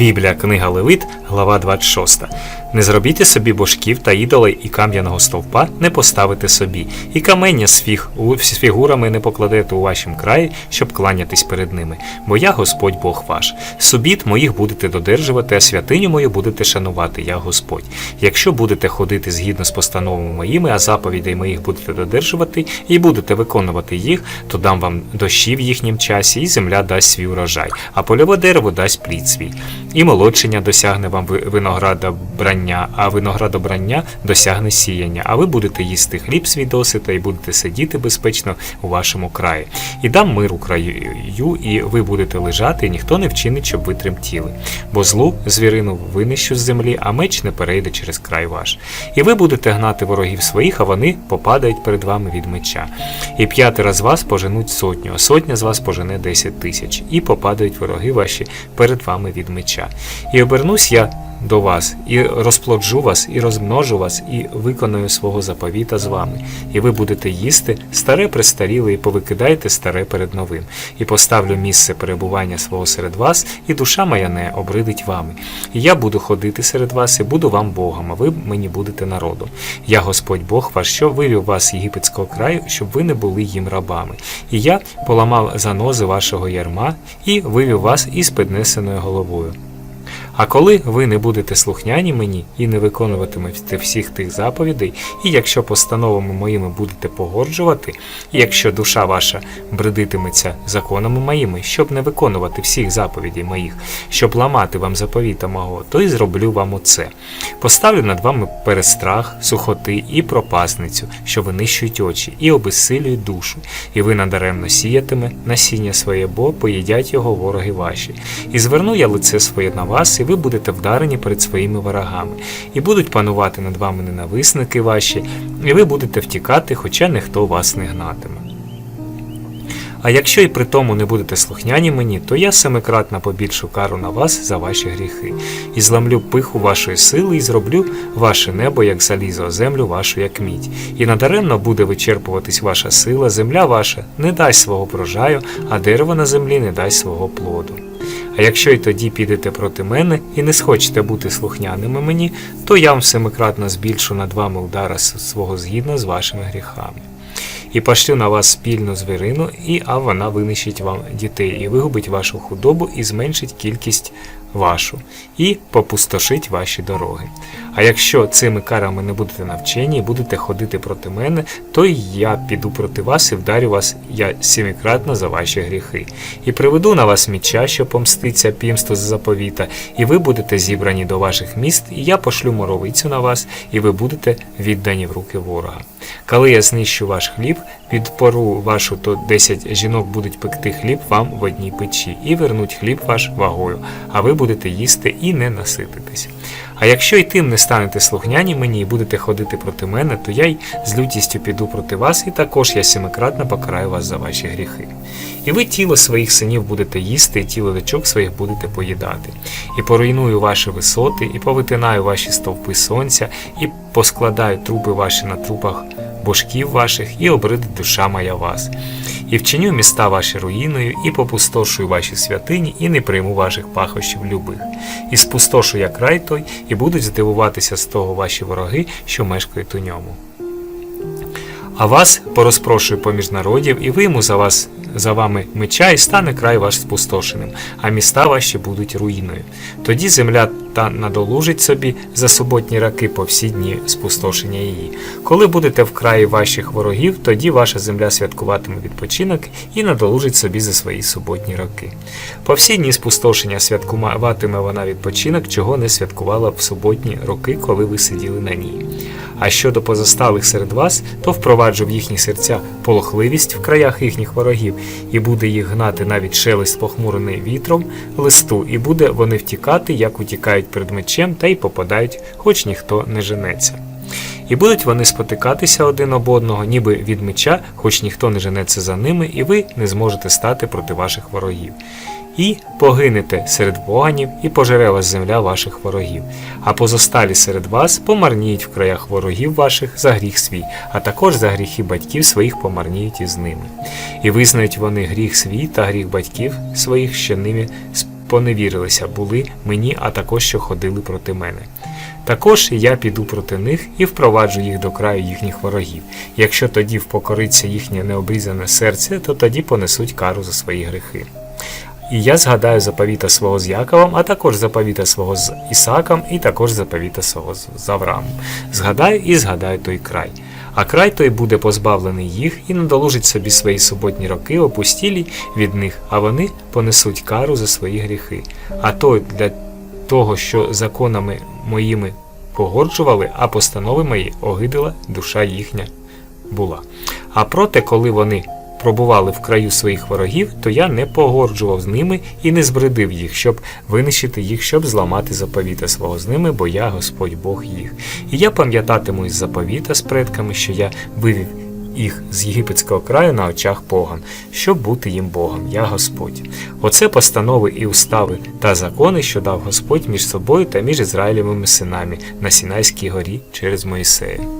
Біблія, книга Левит, глава 26. Не зробіть собі божків та ідолей і кам'яного стовпа не поставите собі, і камення з, з фігурами не покладете у вашім краї, щоб кланятись перед ними, бо я Господь Бог ваш. Субіт моїх будете додержувати, а святиню мою будете шанувати, я Господь. Якщо будете ходити згідно з постановами моїми, а заповідей моїх будете додержувати і будете виконувати їх, то дам вам дощі в їхнім часі, і земля дасть свій урожай, а польове дерево дасть плід свій. І молодшення досягне вам винограда брання, а виноградобрання досягне сіяння. А ви будете їсти хліб свій досита і будете сидіти безпечно у вашому краї. І дам мир краю, і ви будете лежати, і ніхто не вчинить, щоб ви тремтіли. Бо злу звірину винищу з землі, а меч не перейде через край ваш. І ви будете гнати ворогів своїх, а вони попадають перед вами від меча. І п'ятеро з вас поженуть сотню, а сотня з вас пожене десять тисяч, і попадають вороги ваші перед вами від меча. І обернусь я до вас, і розплоджу вас, і розмножу вас, і виконую свого заповіта з вами. І ви будете їсти старе престаріле, і повикидаєте старе перед новим. І поставлю місце перебування свого серед вас, і душа моя не обридить вами. І я буду ходити серед вас, і буду вам Богом, а ви мені будете народом. Я Господь Бог ваш, що вивів вас з єгипетського краю, щоб ви не були їм рабами. І я поламав занози вашого ярма і вивів вас із піднесеною головою. А коли ви не будете слухняні мені і не виконуватимете всіх тих заповідей, і якщо постановами моїми будете погоджувати, і якщо душа ваша бредитиметься законами моїми, щоб не виконувати всіх заповідей моїх, щоб ламати вам заповіта мого, то й зроблю вам оце. Поставлю над вами перестрах, сухоти і пропасницю, що винищують очі, і обезсилюють душу, і ви надаремно сіятиме насіння своє, бо поїдять його вороги ваші. І зверну я лице своє на вас, і ви будете вдарені перед своїми ворогами, і будуть панувати над вами ненависники ваші, і ви будете втікати, хоча ніхто вас не гнатиме. А якщо і при тому не будете слухняні мені, то я семикратно побільшу кару на вас за ваші гріхи, і зламлю пиху вашої сили, і зроблю ваше небо, як залізо, землю вашу, як мідь. І надаремно буде вичерпуватись ваша сила, земля ваша не дасть свого врожаю, а дерево на землі не дасть свого плоду. А якщо й тоді підете проти мене і не схочете бути слухняними мені, то я вам семикратно збільшу над вами удара свого згідно з вашими гріхами. І пошлю на вас спільну звірину, і а вона винищить вам дітей, і вигубить вашу худобу, і зменшить кількість вашу, і попустошить ваші дороги. А якщо цими карами не будете навчені і будете ходити проти мене, то й я піду проти вас і вдарю вас я сімікратно за ваші гріхи. І приведу на вас міча, що помститься пімство за заповіта, і ви будете зібрані до ваших міст, і я пошлю моровицю на вас, і ви будете віддані в руки ворога. Коли я знищу ваш хліб, під пору вашу, то десять жінок будуть пекти хліб вам в одній печі, і вернуть хліб ваш вагою, а ви будете їсти і не насититись. А якщо й тим не станете слухняні мені і будете ходити проти мене, то я й з лютістю піду проти вас, і також я семикратно покараю вас за ваші гріхи. І ви тіло своїх синів будете їсти, і тіло дочок своїх будете поїдати. І поруйную ваші висоти, і повитинаю ваші стовпи сонця, і поскладаю трупи ваші на трупах божків ваших, і обридить душа моя вас. І вчиню міста ваші руїною, і попустошую ваші святині, і не прийму ваших пахощів любих. І спустошу я край той, і будуть здивуватися з того ваші вороги, що мешкають у ньому. А вас порозпрошую поміж народів, і вийму за вас за вами меча, і стане край ваш спустошеним, а міста ваші будуть руїною. Тоді земля та надолужить собі за суботні раки по всі дні спустошення її. Коли будете в краї ваших ворогів, тоді ваша земля святкуватиме відпочинок і надолужить собі за свої суботні роки. По всі дні спустошення святкуватиме вона відпочинок, чого не святкувала в суботні роки, коли ви сиділи на ній. А щодо позосталих серед вас, то впроваджу в їхні серця полохливість в краях їхніх ворогів, і буде їх гнати навіть шелест похмурений вітром листу, і буде вони втікати, як утікають перед мечем, та й попадають, хоч ніхто не женеться. І будуть вони спотикатися один об одного, ніби від меча, хоч ніхто не женеться за ними, і ви не зможете стати проти ваших ворогів. І погинете серед поганів, і пожере вас земля ваших ворогів. А позосталі серед вас помарніють в краях ворогів ваших за гріх свій, а також за гріхи батьків своїх помарніють із ними. І визнають вони гріх свій та гріх батьків своїх, що ними поневірилися були мені, а також що ходили проти мене. Також я піду проти них і впроваджу їх до краю їхніх ворогів. Якщо тоді впокориться їхнє необрізане серце, то тоді понесуть кару за свої гріхи. І я згадаю заповіта свого з Яковом, а також заповіта свого з Ісаком, і також заповіта свого з Авраамом. Згадаю і згадаю той край. А край той буде позбавлений їх і надолужить собі свої суботні роки, опустілі від них, а вони понесуть кару за свої гріхи. А той для того, що законами моїми погорджували, а постанови мої огидила душа їхня була. А проте, коли вони пробували в краю своїх ворогів, то я не погорджував з ними і не збридив їх, щоб винищити їх, щоб зламати заповіта свого з ними, бо я Господь Бог їх. І я пам'ятатиму із заповіта з предками, що я вивів їх з єгипетського краю на очах поган, щоб бути їм Богом, я Господь. Оце постанови і устави та закони, що дав Господь між собою та між Ізраїлевими синами на Сінайській горі через Моїсея.